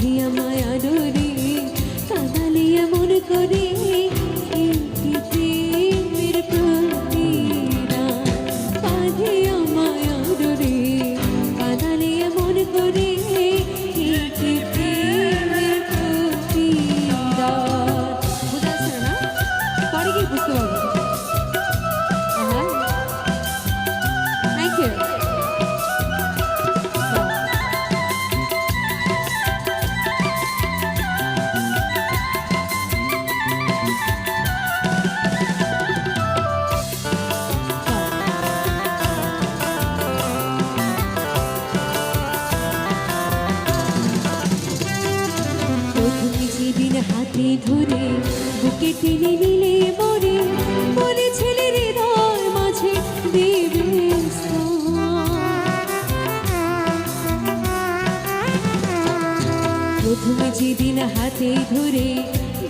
hear my adoration. হাতে ধরে বুকে টেনে নিলে মরে বলেছিলে হৃদয় মাঝে দেবে যেদিন হাতে ধরে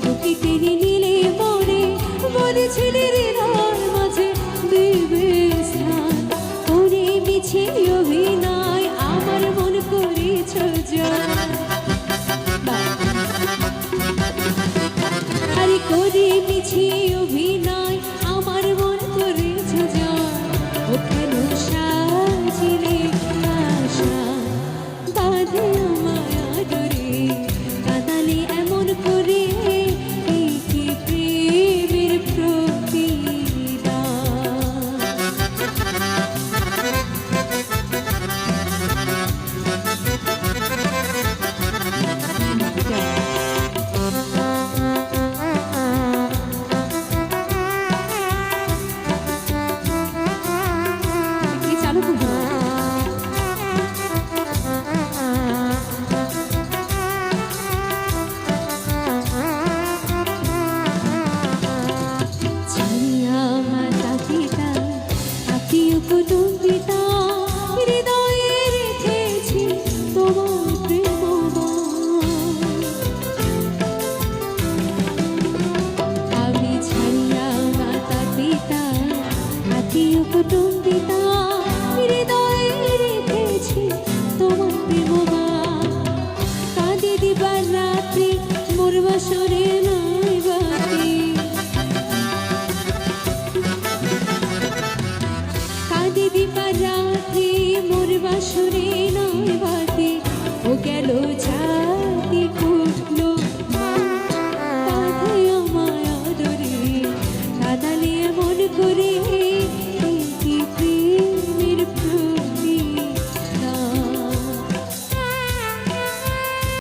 বুকে টেনে নিলে মরে বলেছিলে হৃদয় তোরে মিছি অভিনয় আমার মন তোরে সাজিলে 場所に向